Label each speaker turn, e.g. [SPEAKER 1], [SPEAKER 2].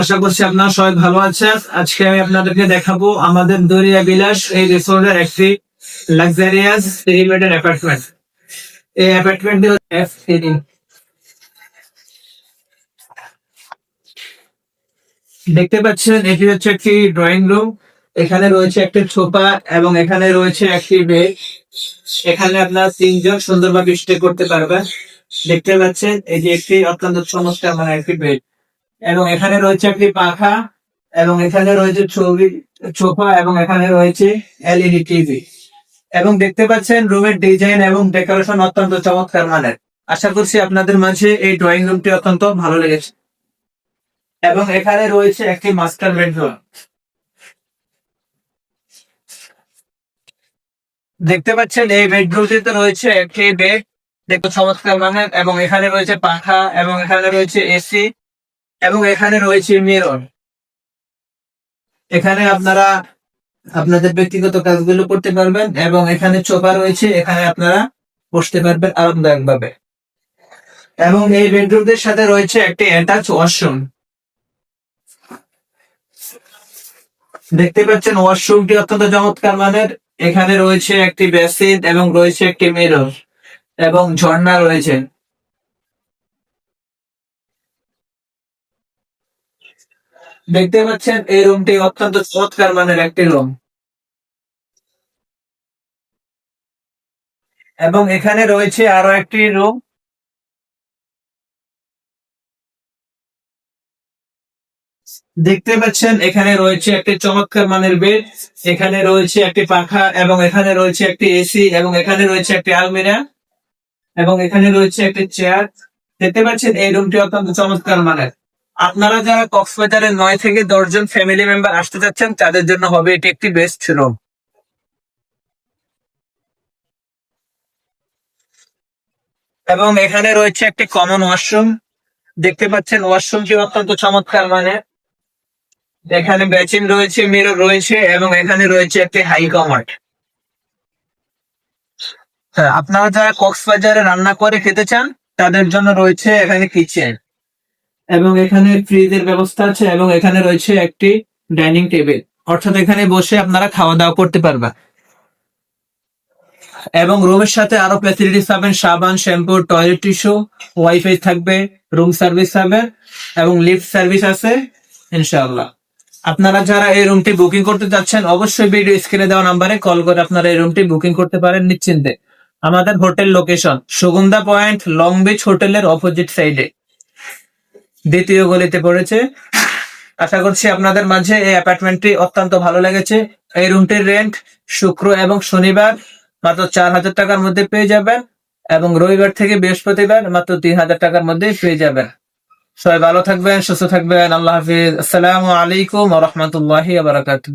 [SPEAKER 1] আশা করছি আপনারা সবাই ভালো আছেন। আজকে আমি আপনাদেরকে দেখাবো আমাদের দরিয়া এই একটি লাক্সারিয়াস অ্যাপার্টমেন্ট এই দেখতে পাচ্ছেন, এটি হচ্ছে একটি ড্রয়িং রুম এখানে রয়েছে একটি ছোপা এবং এখানে রয়েছে একটি বেড এখানে আপনার তিনজন সুন্দরভাবে স্টে করতে পারবেন। দেখতে পাচ্ছেন যে একটি অত্যন্ত চমৎকার মানে একটি বেড এবং এখানে রয়েছে একটি পাখা, এবং এখানে রয়েছে ছবি সোফা এবং এখানে রয়েছে এলইডি টিভি এবং দেখতে পাচ্ছেন রুমের ডিজাইন এবং ডেকোরেশন অত্যন্ত চমৎকার মানের। আশা করছি আপনাদের মাঝে এই ড্রয়িং রুমটি অত্যন্ত ভালো লেগেছে। এবং এখানে রয়েছে একটি মাস্টার বেডরুম। দেখতে পাচ্ছেন এই বেডরুমটিতে রয়েছে একটি বেড, দেখতে চমৎকার মানের, এবং এখানে রয়েছে পাখা, এবং এখানে রয়েছে এসি এবং এখানে রয়েছে মিরর এখানে আপনারা আপনাদের ব্যক্তিগত কাজগুলো করতে পারবেন এবং এখানে চোপা রয়েছে, এখানে আপনারা বসতে পারবেন আরামদায়ক ভাবে এবং এই বেডরুমদের সাথে রয়েছে একটি অ্যাটাচ ওয়াশরুম দেখতে পাচ্ছেন ওয়াশরুমটি অত্যন্ত চমৎকার মানের। এখানে রয়েছে একটি বেসিন এবং রয়েছে একটি মিরর এবং ঝর্ণা রয়েছে। দেখতে পাচ্ছেন এই রুমটি অত্যন্ত চমৎকার মানের একটি রুম। এবং এখানে রয়েছে আরও একটি রুম। দেখতে পাচ্ছেন এখানে রয়েছে একটি চমৎকার মানের বেড, এখানে রয়েছে একটি পাখা এবং এখানে রয়েছে একটি এসি এবং এখানে রয়েছে একটি আলমিরা এবং এখানে রয়েছে একটি চেয়ার। দেখতে পাচ্ছেন এই রুমটি অত্যন্ত চমৎকার মানের। আপনারা যারা কক্সবাজারের নয় থেকে দশজন ফ্যামিলি মেম্বার আসতে চাচ্ছেন, তাদের জন্য হবে এটি একটি বেস্ট রুম এবং এখানে রয়েছে একটি কমন ওয়াশরুম দেখতে পাচ্ছেন ওয়াশরুমটি অত্যন্ত চমৎকার মানে। এখানে বেচিন রয়েছে মিরর রয়েছে এবং এখানে রয়েছে একটি হাই কমার্ট হ্যাঁ আপনারা যারা কক্সবাজারে রান্না করে খেতে চান, তাদের জন্য রয়েছে এখানে কিচেন এবং এখানে ফ্রিজের ব্যবস্থা আছে এবং এখানে রয়েছে একটি ডাইনিং টেবিল। অর্থাৎ এখানে বসে আপনারা খাওয়া দাওয়া করতে পারবেন এবং রুমের সাথে আরও ফ্যাসিলিটিস পাবেন, সাবান, শ্যাম্পু টয়লেট টিস্যু ওয়াইফাই থাকবে রুম সার্ভিস হবে এবং লিফট সার্ভিস আছে, ইনশাআল্লাহ। আপনারা যারা এই রুমটি বুকিং করতে যাচ্ছেন, অবশ্যই ভিডিও স্ক্রিনে দেওয়া নাম্বারে কল করে আপনারা এই রুমটি বুকিং করতে পারেন নিশ্চিন্তে। আমাদের hotel location Sugandha point long beach হোটেলের অপোজিট সাইডে দ্বিতীয় গলিতে পড়েছে। আশা করছি আপনাদের মাঝে এই অ্যাপার্টমেন্টটি অত্যন্ত ভালো লেগেছে। এই রুমটির রেন্ট শুক্র এবং শনিবার মাত্র চার হাজার টাকার মধ্যে পেয়ে যাবেন এবং রবিবার থেকে বৃহস্পতিবার মাত্র তিন হাজার টাকার মধ্যে পেয়ে যাবেন। সবাই ভালো থাকবেন, সুস্থ থাকবেন। আল্লাহ হাফিজ। আসসালামু আলাইকুম রহমতুল্লাহ বারাকাতুহ।